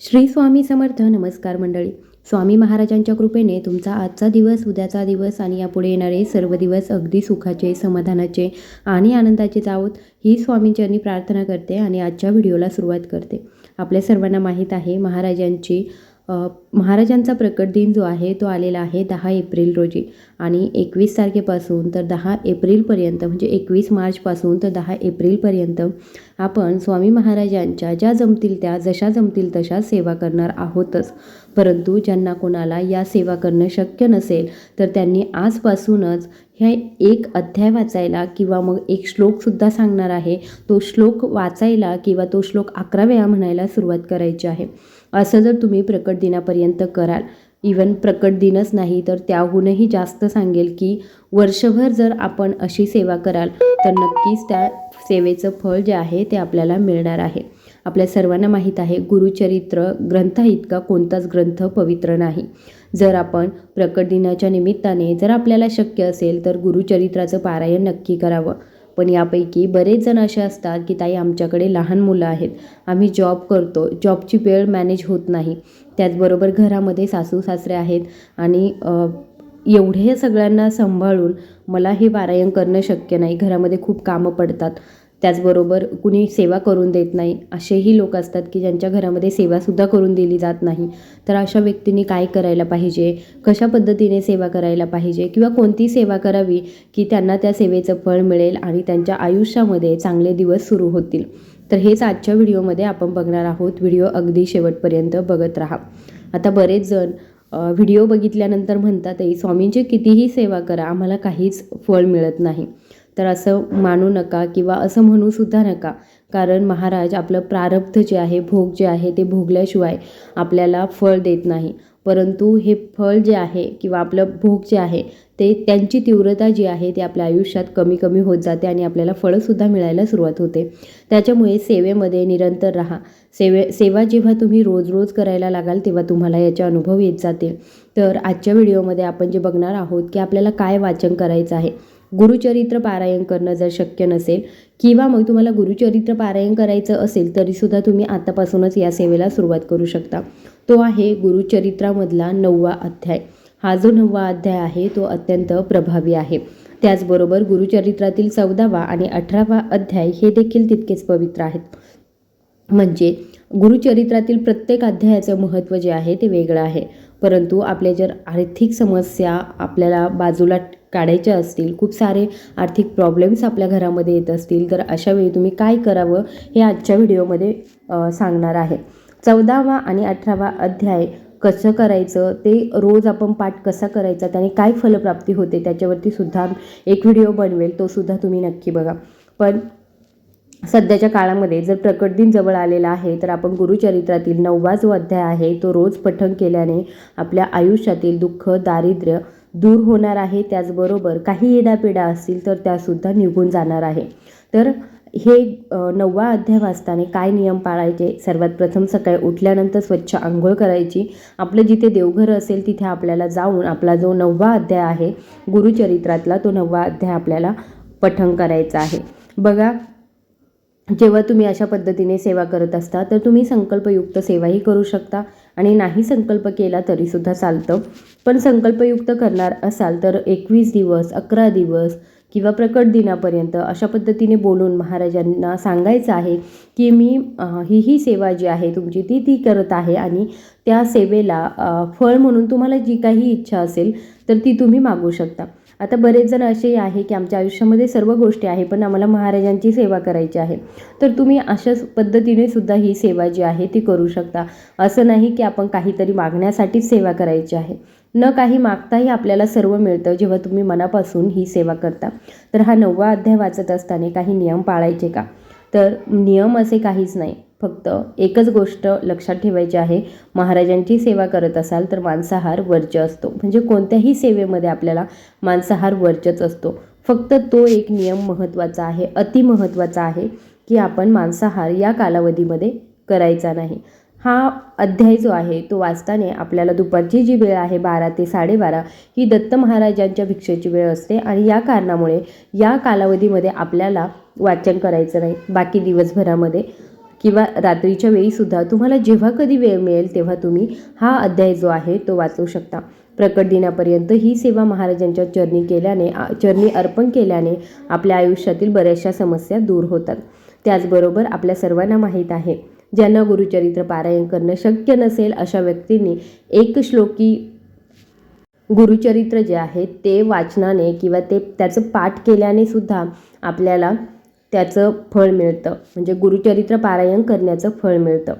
श्री स्वामी समर्थ नमस्कार मंडळी. स्वामी महाराजांच्या कृपेने तुमचा आजचा दिवस उद्याचा दिवस आणि यापुढे येणारे सर्व दिवस अगदी सुखाचे समाधानाचे आणि आनंदाचे जावोत ही स्वामींचरणी प्रार्थना करते आणि आजच्या व्हिडिओला सुरुवात करते. आपल्या सर्वांना माहीत आहे महाराजांची महाराजांचा प्रकट दिन जो आहे तो आलेला आहे दहा एप्रिल रोजी. आणि एकवीस तारखेपासून तर दहा एप्रिलपर्यंत म्हणजे एकवीस मार्चपासून तर दहा एप्रिलपर्यंत आपण स्वामी महाराजांच्या ज्या जमतील त्या जशा जमतील तशा सेवा करणार आहोतच. परंतु ज्यांना कोणाला या सेवा करणं शक्य नसेल तर त्यांनी आजपासूनच हे एक अध्याय वाचायला किंवा मग एक श्लोकसुद्धा सांगणार आहे. तो श्लोक वाचायला किंवा तो श्लोक अकरा वेळा म्हणायला सुरुवात करायची आहे. असं जर तुम्ही प्रकट दिनापर्यंत कराल इवन प्रकट दिनच नाही तर त्याहूनही जास्त सांगेल की वर्षभर जर आपण अशी सेवा कराल तर नक्कीच त्या सेवेचं फळ जे आहे ते आपल्याला मिळणार आहे. आपल्या सर्वांना माहीत आहे गुरुचरित्र ग्रंथा इतका कोणताच ग्रंथ पवित्र नाही. जर आपण प्रकट दिनाच्या निमित्ताने जर आपल्याला शक्य असेल तर गुरुचरित्राचं पारायण नक्की करावं. पण यापैकी बरेच जण असे असतात की ताई आमच्याकडे लहान मुलं आहेत. आम्ही जॉब करतो. जॉबची वेळ मॅनेज होत नाही. त्याचबरोबर घरामध्ये सासू सासरे आहेत आणि एवढे सगळ्यांना सांभाळून मला हे पारायण करणं शक्य नाही. घरामध्ये खूप कामं पडतात. त्याचबरोबर कुणी सेवा करून देत नाही असेही लोक असतात की ज्यांच्या घरामध्ये सेवासुद्धा करून दिली जात नाही. तर अशा व्यक्तींनी काय करायला पाहिजे? कशा पद्धतीने सेवा करायला पाहिजे? किंवा कोणती सेवा करावी की त्यांना त्या सेवेचं फळ मिळेल आणि त्यांच्या आयुष्यामध्ये चांगले दिवस सुरू होतील? तर हेच आजच्या व्हिडिओमध्ये आपण बघणार आहोत. व्हिडिओ अगदी शेवटपर्यंत बघत राहा. आता बरेच जण व्हिडिओ बघितल्यानंतर म्हणतातही स्वामींची कितीही सेवा करा आम्हाला काहीच फळ मिळत नाही. तर असं मानू नका किंवा असं म्हणूसुद्धा नका. कारण महाराज आपलं प्रारब्ध जे आहे भोग जे आहे ते भोगल्याशिवाय आपल्याला फळ देत नाही. परंतु हे फळ जे आहे किंवा आपलं भोग जे आहे ते त्यांची तीव्रता जी आहे ती आपल्या आयुष्यात कमी कमी होत जाते आणि आपल्याला फळंसुद्धा मिळायला सुरुवात होते. त्याच्यामुळे सेवेमध्ये निरंतर राहा. सेवे सेवा जेव्हा तुम्ही रोज रोज करायला लागाल तेव्हा तुम्हाला याचे अनुभव येत जातील. तर आजच्या व्हिडिओमध्ये आपण जे बघणार आहोत की आपल्याला काय वाचन करायचं आहे गुरुचरित्र पारायण करणं जर शक्य नसेल किंवा मग तुम्हाला गुरुचरित्र पारायण करायचं असेल तरीसुद्धा तुम्ही आतापासूनच या सेवेला सुरुवात करू शकता. तो आहे गुरुचरित्रामधला नववा अध्याय. हा जो नववा अध्याय आहे तो अत्यंत प्रभावी आहे. त्याचबरोबर गुरुचरित्रातील चौदावा आणि अठरावा अध्याय हे देखील तितकेच पवित्र आहेत. म्हणजे गुरुचरित्रातील प्रत्येक अध्यायाचं महत्त्व जे आहे ते वेगळं आहे. परंतु आपल्या जर आर्थिक समस्या आपल्याला बाजूला काढायच्या असतील खूप सारे आर्थिक प्रॉब्लेम्स आपल्या घरामध्ये येत असतील तर अशावेळी तुम्ही काय करावं हे आजच्या व्हिडिओमध्ये सांगणार आहे. चौदावा आणि अठरावा अध्याय कसं करायचं ते रोज आपण पाठ कसा करायचा त्याने काय फलप्राप्ती होते त्याच्यावरती सुद्धा एक व्हिडिओ बनवेल तो सुद्धा तुम्ही नक्की बघा. पण सध्याच्या काळामध्ये जर प्रकट दिन जवळ आलेला आहे तर आपण गुरुचरित्रातील नववा जो अध्याय आहे तो रोज पठण केल्याने आपल्या आयुष्यातील दुःख दारिद्र्य दूर होणार आहे. त्याचबरोबर काही येडापिडा असतील तर त्यासुद्धा निघून जाणार आहे. तर हे नववा अध्याय वाचताना काय नियम पाळायचे? सर्वात प्रथम सकाळी उठल्यानंतर स्वच्छ आंघोळ करायची. आपलं जिथे देवघर असेल तिथे आपल्याला जाऊन आपला जो नववा अध्याय आहे गुरुचरित्रातला तो नववा अध्याय आपल्याला पठण करायचा आहे. बघा जेव्हा तुम्ही अशा पद्धतीने सेवा करत असता तर तुम्ही संकल्पयुक्त सेवाही करू शकता. आणि नाही संकल्प केला तरीसुद्धा चालतं. पण संकल्पयुक्त करणार असाल तर एकवीस दिवस अकरा दिवस किंवा प्रकट दिनापर्यंत अशा पद्धतीने बोलून महाराजांना सांगायचं आहे की मी ही ही सेवा जी आहे तुमची ती ती करत आहे आणि त्या सेवेला फळ म्हणून तुम्हाला जी काही इच्छा असेल तर ती तुम्ही मागू शकता. आता बरेच जण असे आहे की आमच्या आयुष्यामध्ये सर्व गोष्टी आहे पण आम्हाला महाराजांची सेवा करायची आहे. तर तुम्ही अशाच पद्धतीने सुद्धा ही सेवा जी आहे ती करू शकता. असं नाही की आपण काहीतरी मागण्यासाठीच सेवा करायची आहे. न काही मागताही आपल्याला सर्व मिळतं जेव्हा तुम्ही मनापासून ही सेवा करता. तर हा नववा अध्याय वाचत असताना काही नियम पाळायचे का? तर नियम असे काहीच नाही. फक्त एकच गोष्ट लक्षात ठेवायची आहे. महाराजांची सेवा करत असाल तर मांसाहार वर्ज्य असतो. म्हणजे कोणत्याही सेवेमध्ये आपल्याला मांसाहार वर्ज्यच असतो. फक्त तो एक नियम महत्त्वाचा आहे अति महत्त्वाचा आहे की आपण मांसाहार या कालावधीमध्ये करायचा नाही. हा अध्याय जो आहे तो वाचताना आपल्याला दुपारची जी वेळ आहे बारा ते साडेबारा ही दत्त महाराजांच्या भिक्षेची वेळ असते आणि या कारणामुळे या कालावधीमध्ये आपल्याला वाचन करायचं नाही. बाकी दिवसभरामध्ये किंवा रात्रीच्या वेळीसुद्धा तुम्हाला जेव्हा कधी वेळ मिळेल तेव्हा तुम्ही हा अध्याय जो आहे तो वाचू शकता. प्रकट दिनापर्यंत ही सेवा महाराजांच्या चरणी केल्याने चरणी अर्पण केल्याने आपल्या आयुष्यातील बऱ्याचशा समस्या दूर होतात. त्याचबरोबर आपल्या सर्वांना माहीत आहे ज्यांना गुरुचरित्र पारायण करणं शक्य नसेल अशा व्यक्तींनी एक श्लोकी गुरुचरित्र जे आहे ते वाचनाने किंवा ते त्याचं पाठ केल्याने सुद्धा आपल्याला त्याचं फळ मिळतं. म्हणजे गुरुचरित्र पारायण करण्याचं फळ मिळतं.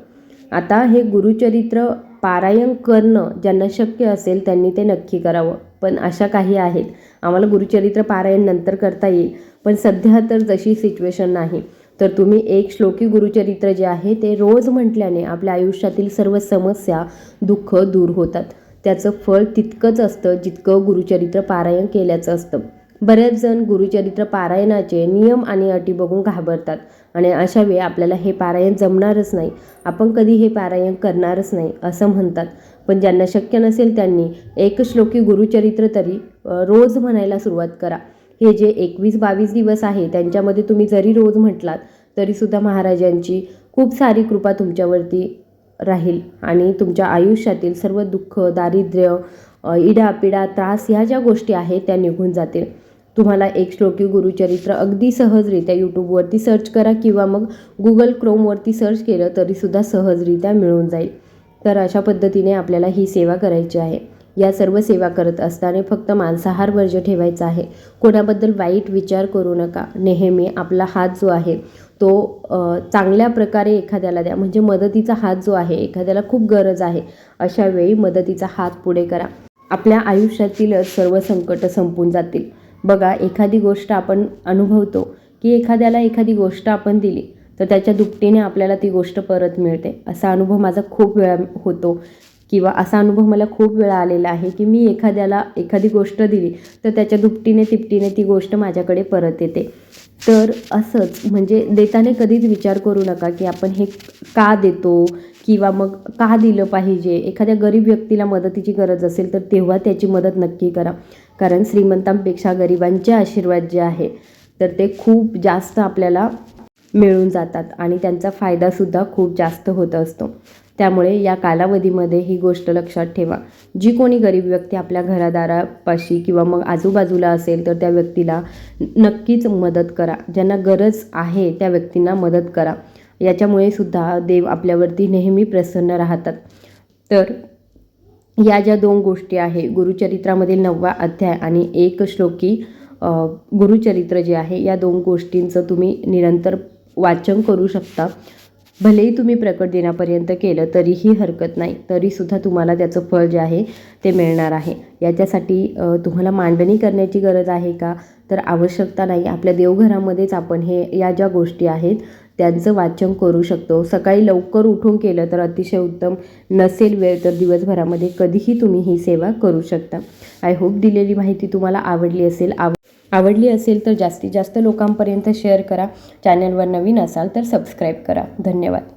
आता हे गुरुचरित्र पारायण करणं ज्यांना शक्य असेल त्यांनी ते नक्की करावं. पण अशा काही आहेत. आम्हाला गुरुचरित्र पारायण नंतर करता येईल. पण सध्या तर जशी सिच्युएशन नाही. तर तुम्ही एक श्लोकी गुरुचरित्र जे आहे ते रोज म्हटल्याने आपल्या आयुष्यातील सर्व समस्या दुःख दूर होतात. त्याचं फळ तितकंच असतं जितकं गुरुचरित्र पारायण केल्याचं असतं. बरेच जण गुरुचरित्र पारायणाचे नियम आणि अटी बघून घाबरतात आणि अशा वेळी आपल्याला हे पारायण जमणारच नाही. आपण कधी हे पारायण करणारच नाही असं म्हणतात. पण ज्यांना शक्य नसेल त्यांनी एक श्लोकी गुरुचरित्र तरी रोज म्हणायला सुरुवात करा. हे जे एकवीस बावीस दिवस आहे त्यांच्यामध्ये तुम्ही जरी रोज म्हटलात तरीसुद्धा महाराजांची खूप सारी कृपा तुमच्यावरती राहील आणि तुमच्या आयुष्यातील सर्व दुःख दारिद्र्य इडापिडा त्रास ह्या ज्या गोष्टी आहेत त्या निघून जातील. तुम्हाला एक श्लोकी गुरुचरित्र अगदी सहजरित्या यूट्यूबवरती सर्च करा किंवा मग गुगल क्रोमवरती सर्च केलं तरीसुद्धा सहजरित्या मिळून जाईल. तर अशा पद्धतीने आपल्याला ही सेवा करायची आहे. या सर्व सेवा करत असताना फक्त मांसाहार वर्ज ठेवायचा आहे. कोणाबद्दल वाईट विचार करू नका. नेहमी आपला हात जो आहे तो चांगल्या प्रकारे एखाद्याला द्या. म्हणजे मदतीचा हात जो आहे एखाद्याला खूप गरज आहे अशा वेळी मदतीचा हात पुढे करा. आपल्या आयुष्यातीलच सर्व संकट संपून जातील. बघा एखादी गोष्ट आपण अनुभवतो की एखाद्याला एखादी गोष्ट आपण दिली तर त्याच्या दुपटीने आपल्याला ती गोष्ट परत मिळते. असा अनुभव माझा खूप वेळा होतो किंवा असा अनुभव मला खूप वेळा आलेला आहे की मी एखाद्याला एखादी गोष्ट दिली तर त्याच्या दुपटीने तिपटीने ती गोष्ट माझ्याकडे परत येते. तर असंच म्हणजे देताना कधीच विचार करू नका की आपण हे का देतो किंवा मग का दिलं पाहिजे. एखाद्या गरीब व्यक्तीला मदतीची गरज असेल तर तेव्हा त्याची मदत नक्की करा. कारण श्रीमंतांपेक्षा गरिबांचे आशीर्वाद जे आहे तर ते खूप जास्त आपल्याला मिळून जातात आणि त्यांचा फायदासुद्धा खूप जास्त होत असतो. त्यामुळे या कालावधीमध्ये ही गोष्ट लक्षात ठेवा. जी कोणी गरीब व्यक्ती आपल्या घरादारापाशी किंवा मग आजूबाजूला असेल तर त्या व्यक्तीला नक्कीच मदत करा. ज्यांना गरज आहे त्या व्यक्तींना मदत करा. याच्यामुळे सुद्धा देव आपल्यावरती नेहमी प्रसन्न राहतात. तर या ज्या दोन गोष्टी आहे गुरुचरित्रामधील नववा अध्याय आणि एक श्लोकी गुरुचरित्र जे आहे या दोन गोष्टींचं तुम्ही निरंतर वाचन करू शकता. भलेही तुम्ही प्रकट दिनापर्यंत केलं तरीही हरकत नाही. तरीसुद्धा तुम्हाला त्याचं फळ जे आहे ते मिळणार आहे. याच्यासाठी तुम्हाला मांडणी करण्याची गरज आहे का? तर आवश्यकता नाही. आपल्या देवघरामध्येच आपण हे या ज्या गोष्टी आहेत त्यांचं वाचन करू शकतो. सकाळी लवकर उठून केलं तर अतिशय उत्तम नसेल वेळ तर दिवसभरामध्ये कधीही तुम्ही ही सेवा करू शकता. आय होप दिलेली माहिती तुम्हाला आवडली असेल. आव आवडली असेल तर जास्तीत जास्त लोकांपर्यंत शेअर करा. चॅनलवर नवीन असाल तर सबस्क्राईब करा. धन्यवाद.